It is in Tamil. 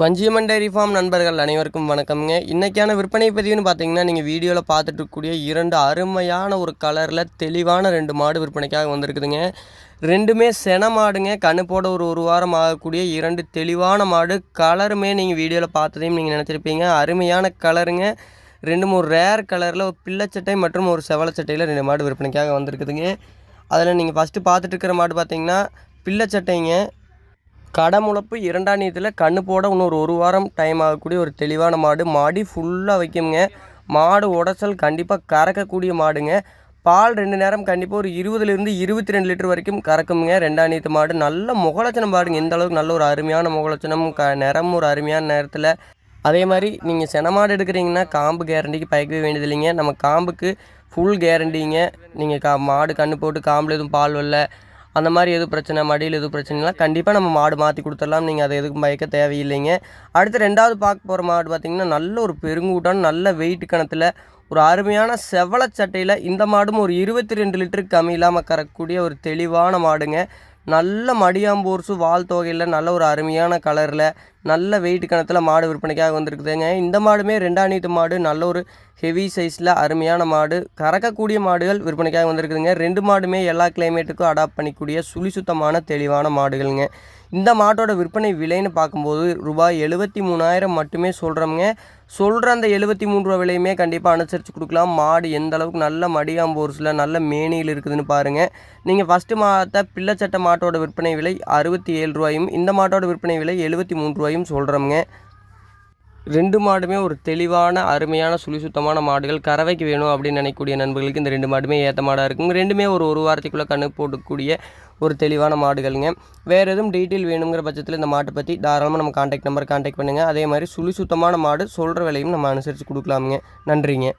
வஞ்சியம்மன் டைரி ஃபார்ம் நண்பர்கள் அனைவருக்கும் வணக்கம்ங்க. இன்றைக்கான விற்பனை பதிவுன்னு பார்த்தீங்கன்னா நீங்கள் வீடியோவில் பார்த்துட்டு இருக்கக்கூடிய இரண்டு அருமையான ஒரு கலரில் தெளிவான ரெண்டு மாடு விற்பனைக்காக வந்திருக்குதுங்க. ரெண்டுமே சென மாடுங்க. கண்ணு போட ஒரு ஒரு வாரம் ஆகக்கூடிய இரண்டு தெளிவான மாடு. கலருமே நீங்கள் வீடியோவில் பார்த்ததையும் நீங்கள் நினச்சிருப்பீங்க. அருமையான கலருங்க. ரெண்டு மூணு ரேர் கலரில் ஒரு பிள்ளைச்சட்டை மற்றும் ஒரு செவலச்சட்டையில் ரெண்டு மாடு விற்பனைக்காக வந்திருக்குதுங்க. அதில் நீங்கள் ஃபஸ்ட்டு பார்த்துட்டு இருக்கிற மாடு பார்த்தீங்கன்னா பிள்ளைச்சட்டைங்க. கடமுளப்பு இரண்டாம் நீத்தில் கண்ணு போட இன்னும் ஒரு ஒரு வாரம் டைம் ஆகக்கூடிய ஒரு தெளிவான மாடு. மாடி ஃபுல்லாக வைக்குங்க மாடு உடச்சல் கண்டிப்பாக கறக்கக்கூடிய மாடுங்க. பால் ரெண்டு நேரம் கண்டிப்பாக ஒரு இருபதுலேருந்து இருபத்தி ரெண்டு லிட்டர் வரைக்கும் கறக்குங்க ரெண்டாம் நீத்து மாடு. நல்ல முகலட்சணம் பாருங்கள் எந்த அளவுக்கு நல்ல ஒரு அருமையான முகலட்சணம். க நிறம் ஒரு அருமையான நேரத்தில். அதே மாதிரி நீங்கள் செனமாடு எடுக்கிறீங்கன்னா காம்பு கேரண்டிக்கு பயக்கவே வேண்டியது இல்லைங்க நம்ம காம்புக்கு ஃபுல் கேரண்டிங்க நீங்கள் கா மாடு கண்ணு போட்டு காம்பில் எதுவும் பால் வரல. அந்த மாதிரி எதுவும் பிரச்சனை மடியில் எதுவும் பிரச்சனைலாம் கண்டிப்பாக நம்ம மாடு மாற்றி கொடுத்துடலாம். நீங்கள் அதை எதுக்கும் பயக்க தேவையில்லைங்க. அடுத்து ரெண்டாவது பார்க்க போகிற மாடு பார்த்திங்கன்னா நல்ல ஒரு பெருங்கூட்டம் நல்ல வெயிட் கணத்தில் ஒரு அருமையான செவலச்சட்டையில் இந்த மாடும் ஒரு இருபத்தி ரெண்டு லிட்டருக்கு கம்மி இல்லாமல் கறக்கூடிய ஒரு தெளிவான மாடுங்க. நல்ல மடியாம்பூர்ஸு வால் தொகையில் நல்ல ஒரு அருமையான கலரில் நல்ல வெயிட் கணத்தில் மாடு விற்பனைக்காக வந்திருக்குதுங்க இந்த மாடுமே ரெண்டாம் நீத்து மாடு நல்ல ஒரு ஹெவி சைஸில் அருமையான மாடு. கறக்கக்கூடிய மாடுகள் விற்பனைக்காக வந்திருக்குதுங்க. ரெண்டு மாடுமே எல்லா கிளைமேட்டுக்கும் அடாப்ட் பண்ணிக்கூடிய சுழி சுத்தமான தெளிவான மாடுகள்ங்க. இந்த மாட்டோட விற்பனை விலைன்னு பார்க்கும்போது ரூபாய் எழுபத்தி மூணாயிரம் மட்டுமே சொல்கிறோம்ங்க சொல்கிற அந்த எழுபத்தி மூணு ரூபா விலையுமே கண்டிப்பாக அனுசரித்து கொடுக்கலாம். மாடு எந்த அளவுக்கு நல்ல மடியாம்போர்ஸில் நல்ல மேனியில் இருக்குதுன்னு பாருங்கள் நீங்கள் ஃபஸ்ட்டு மாற்ற பிள்ளைச்சட்ட மாட்டோட விற்பனை விலை அறுபத்தி ஏழு ரூபாயும் இந்த மாட்டோட விற்பனை விலை எழுபத்தி மூணு ரூபாயும் சொல்கிறோம்ங்க ரெண்டு மாடுமே ஒரு தெளிவான அருமையான சுழி சுத்தமான மாடுகள். கறவைக்கு வேணும் அப்படின்னு நினைக்கக்கூடிய நண்பர்களுக்கு இந்த ரெண்டு மாடுமே ஏற்ற மாடாக இருக்குங்க. ரெண்டுமே ஒரு ஒரு வாரத்துக்குள்ளே கண்ணு போட்டுக்கூடிய ஒரு தெளிவான மாடுகள்ங்க. வேறு எதுவும் டீட்டெயில் வேணுங்கிற பட்சத்தில் இந்த மாட்டை பற்றி தாராளமாக நம்ம காண்டாக்ட் நம்பர் காண்டாக்ட் பண்ணுங்கள் அதே மாதிரி சுழி சுத்தமான மாடு சொல்கிற விலையும் நம்ம அனுசரித்து கொடுக்கலாமுங்க. நன்றிங்க.